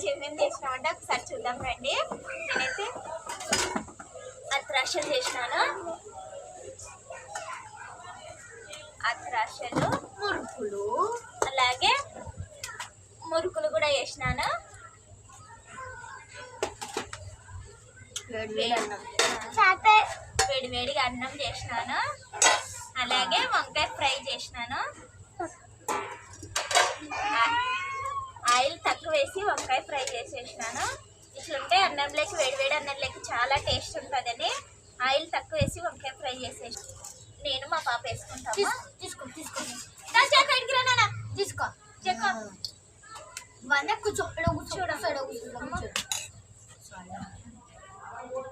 ఈరోజు ఏమేమి చేసినామంటే ఒకసారి చూద్దాం రండి. నేనైతే అత్రాశలు చేసినాను. అత్రాశలు మురుకులు అలాగే మురుకులు కూడా చేసినాను. వేడి వేడిగా అన్నం చేసినాను. అలాగే వంకాయ ఫ్రై చేసినాను ఆ- ఆయిల్ తక్కువ వేసి వంకాయ ఫ్రై చేసేసినాను ఇట్లుంటే అన్నంలోకి వేడి వేడి అన్నంలోకి చాలా టేస్ట్ ఉంటుందని ఆయిల్ తక్కువ వేసి వంకాయ ఫ్రై చేసేసి నేను మా పాప వేసుకుంటాము? తీసుకో తీసుకో. తీసుకో. చెక్కు. వన కూర్చో. ఇక్కడ కూర్చో చూడు. ఇక్కడ కూర్చో ఇక్కడ కూర్చో.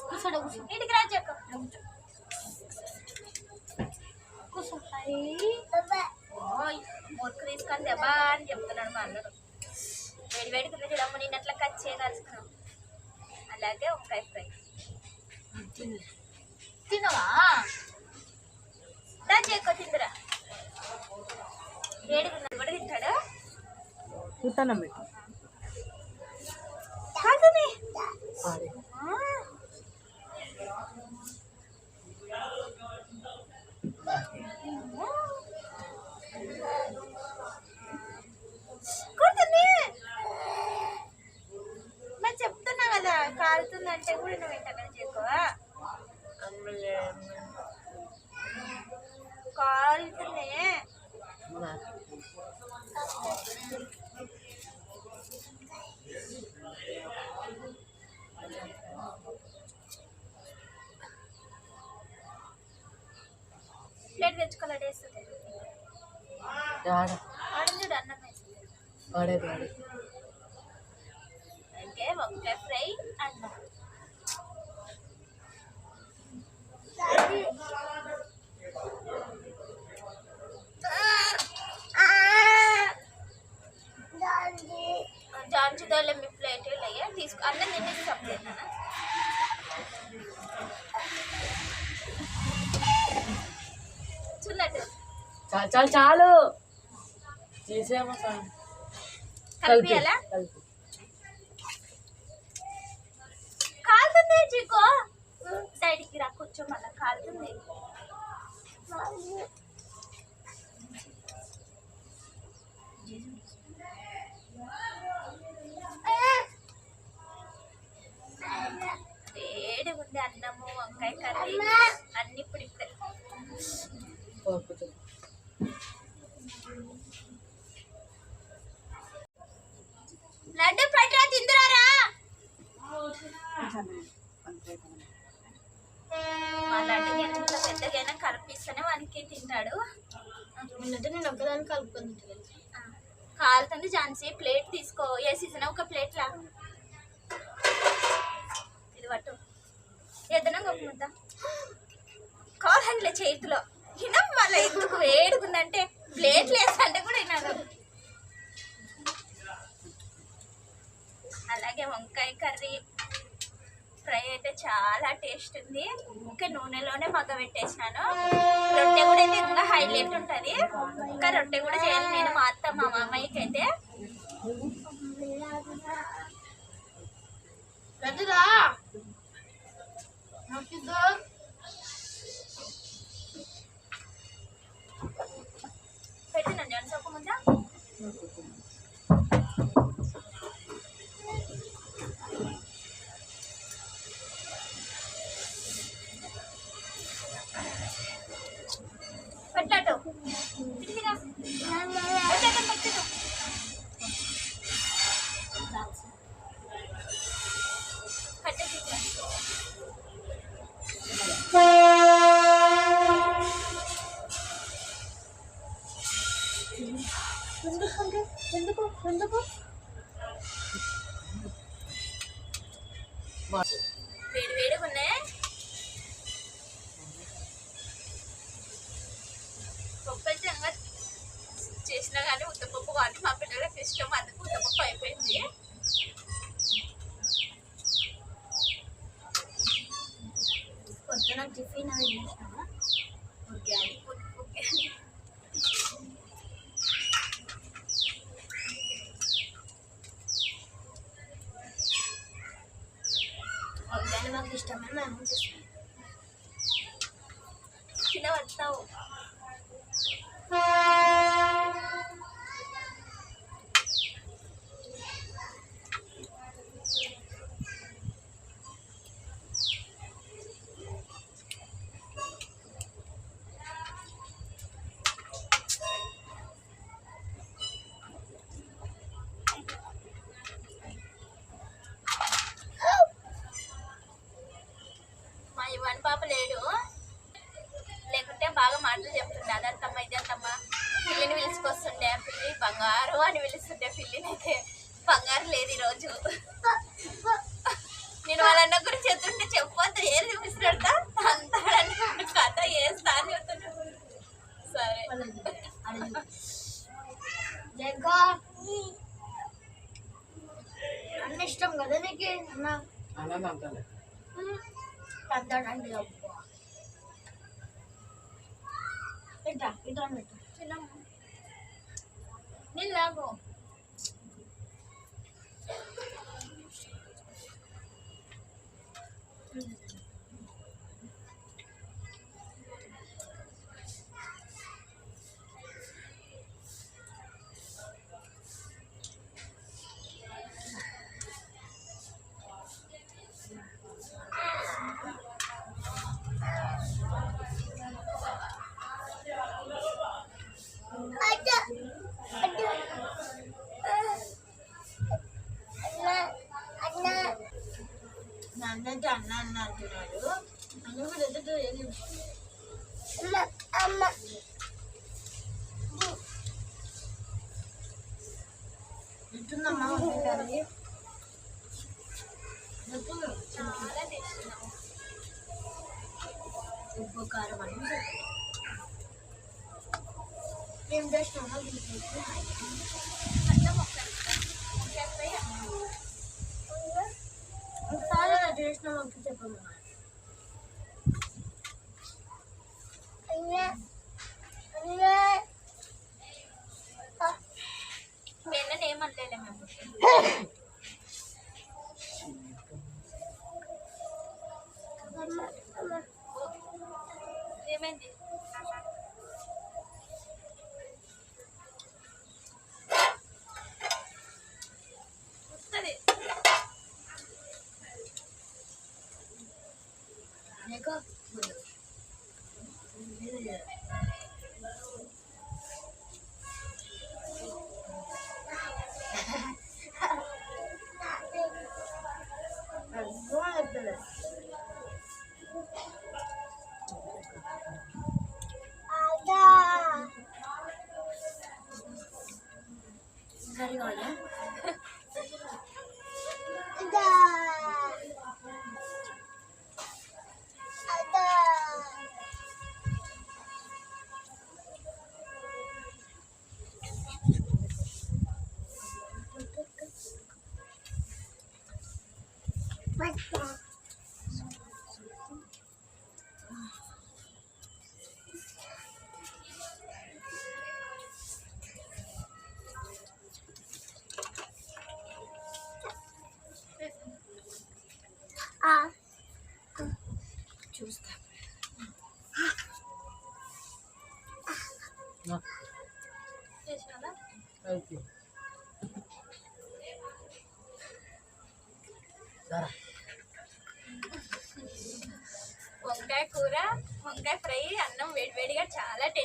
కూర్చో ఇక్కడ కూర్చో. ఇటుకి రా చెక్కు. కూర్చో. ఓయ్ తీసుకొని దెబ్బా అని చెప్తున్నాడు మా అల్లుడు. వేడి వేడి కింద చూడమ్మ నేను అట్లా కట్ చేయదలుచుకున్నాం అలాగే వంకాయ ఫ్రై తినవా రా చెక్కు తిందిరా. వేడి కింద కూడా తింటాడు? ఉత్తనం పెట్టు. కాలుతుందంటే కూడా నువ్వు వెంటనే చేసుకోవా కాలుతుంది నా. ప్లేట్ తెచ్చుకోవాలి వేస్తుంది చూడు అన్నం అంటే వంకాయ ఫ్రై అన్నం. జాంచుదాలో మీ ప్లేట్ అయ్యా తీసుకో అన్నం తినేసి సపరేట్ చాలు. చాలు. చాలు చేసేమో కలిపియాలా కాలుతుంది చికో సైడ్కి రా కొంచెం మళ్ళీ కాలుతుంది. వేడి ఉంది అన్నము వంకాయ కర్రీ అన్ని ఇప్పుడు ఇప్పుడే. కాలుతుంది ఝాన్సీ ప్లేట్ తీసుకో. ఏ సీజన్? ఒక ప్లేట్లా? ఇది పట్టు. ఏదైనా ఒక ముద్ద. కావాలంటే చేతిలో. వినం వాళ్ళ ఎందుకు వేడుకుందంటే ప్లేట్లు వేసంటే కూడా వినదు అలాగే వంకాయ కర్రీ ఫ్రై అయితే చాలా టేస్ట్ ఉంది. ఇంకా నూనెలోనే మగ్గబెట్టేసినాను రొట్టె కూడా అయితే ఇంకా హైలైట్ ఉంటుంది. ఇంకా రొట్టె కూడా చేయాలి. నేను మా అత్త మా మామయ్యకి అయితే పెద్దదా టిఫిన్ అది చేసినావా ఉగ్గాని, ఉ- ఉగ్గాని. పిల్లి బంగారు అని పిలుస్తుండే నన్నైతే అన్న అన్న అంటున్నాడు. ఎదుట ఏది ఎట్టుందమ్మా ఎట్టుంది? చాలా ఉప్పు కారం చేసినామో అలా చేసినామో చెప్పమ్మా. ఏమనలేలే మేము.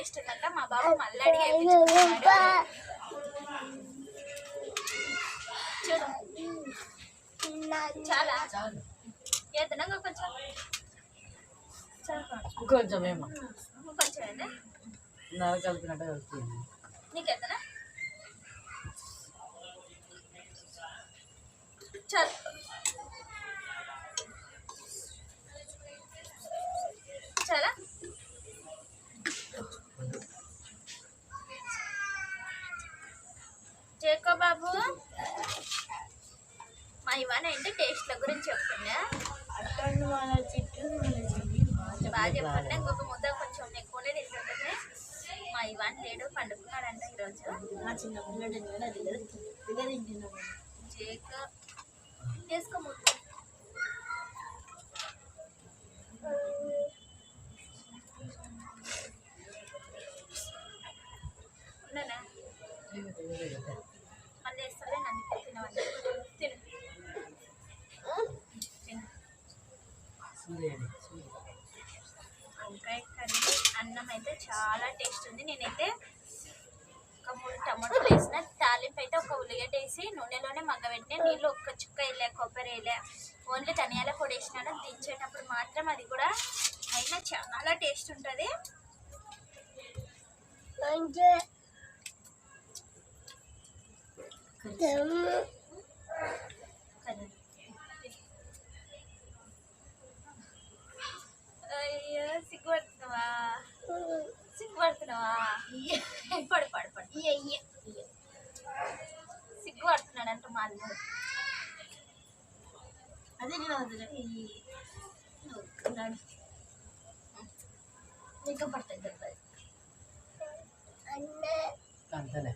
టేస్ట్ ఉందంట మా బాబు మళ్ళీ అడిగి వేయించుకున్నాడు. చూడు. చాలా. చాలు ఏదైనా కొంచెం? చాలా. కొంచెం ఏమో కొంచెం ఏనా నర కలిపినట్టు కలుపుతుంది నీకెంతనా? చాలు. చాలా? చేకో బాబు మా ఇవాన ఏంటి టేస్ట్ల గురించి చెప్తున్నా బాగా చెప్పండి. ఇంకొక ముద్ద కొంచెం ఎక్కువనే తింటుంటుంది మా ఇవాన్ లేడు పండుకున్నాడంట ఈరోజు. చిన్న చేసుకో ముద్ద. ఉన్నానా? వంకాయ కర్రీ అన్నం అయితే చాలా టేస్ట్ ఉంది. నేనైతే ఒక మూడు టమాటోలు వేసిన తాలింపు అయితే ఒక ఉల్లిగడ్డ వేసి నూనెలోనే మగ్గబెట్టిన నీళ్ళు ఒక్క చుక్క వేయలే కొబ్బరి వేయలే. ఓన్లీ ధనియాల పొడి వేసినాను. దించేటప్పుడు మాత్రం అది కూడా అయినా చాలా టేస్ట్ ఉంటుంది. సిగ్గుపడుతున్నావా సిగ్గుపడుతున్నావా పడు పడు పడు సిగ్గుపడుతున్నాడంట మా అల్లుడు అదే నేను వదిలే నడుస్తున్నాడు. ఇంకా పడుతుంది దెబ్బలు. అంతేలే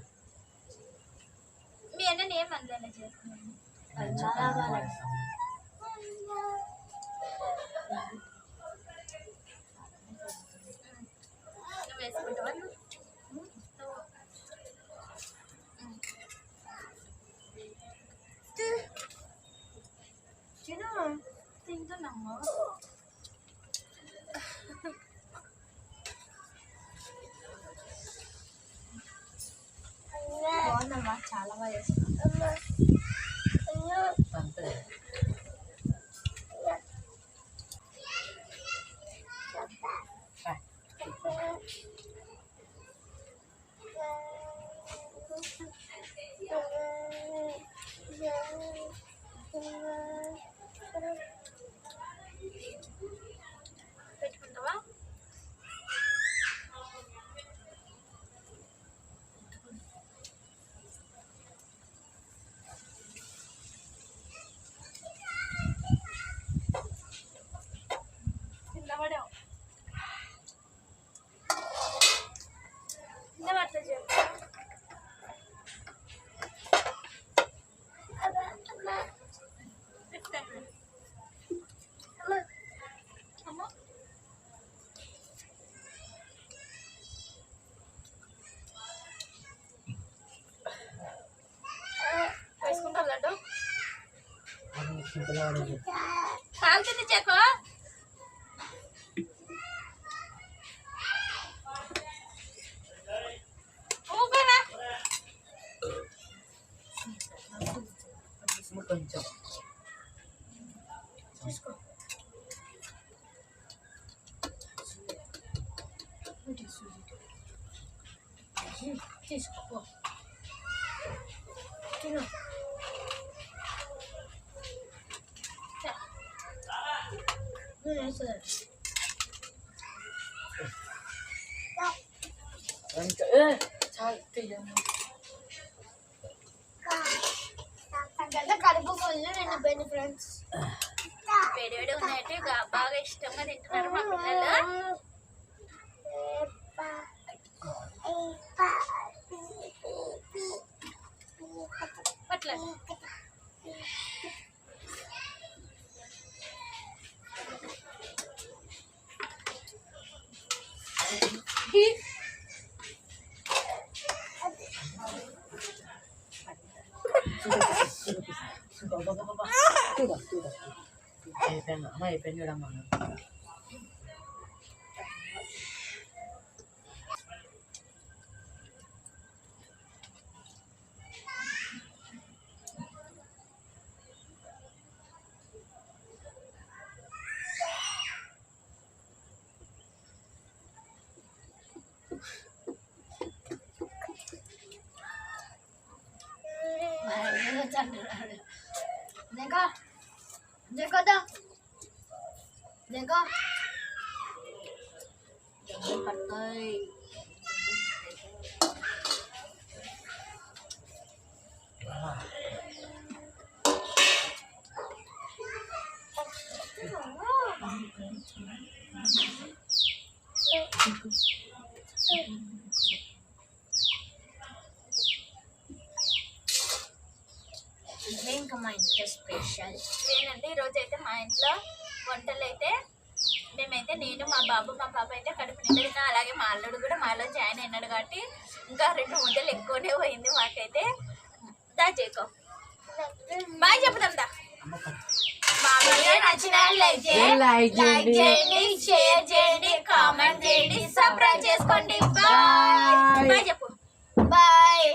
అందలే చేసుకున్నాను చాలా బాగా చాలా బాగా చేస్తున్నావు కాలుతుంది చెక్కో ఊపరా కొంచెం తీసుకో తిను నువ్వు వేసుకో. ఇంకా ఏ, చాలు తీయమ్మ. నాకంటే కడుపు ఫుల్ నిండిపోయింది ఫ్రెండ్స్ వేడి వేడి ఉన్నాయంటే గా- బాగా ఇష్టంగా తింటున్నారు మా పిల్లలు అట్లా అబ్బబ్బబ్బబ్బ. చూడు, చూడు. అయిపోయింది అమ్మ అయిపోయింది చూడమ్మా देखो দেখো তো দেখো Thank you. స్పెషల్ ఏంటంటే ఈరోజు అయితే మా ఇంట్లో వంటలు అయితే మేమైతే నేను మా బాబు మా పాప అయితే కడుపు నిండిన అలాగే మా అల్లుడు కూడా మాలో జాయిన్ అయినాడు కాబట్టి ఇంకా రెండు వంటలు ఎక్కువనే పోయింది మాకైతే. దా చేకో బాగా చెప్పుదాం దా. మా చేయండి చేయండి చేసుకోండి. బాయ్. బాయ్. చెప్పు. బాయ్.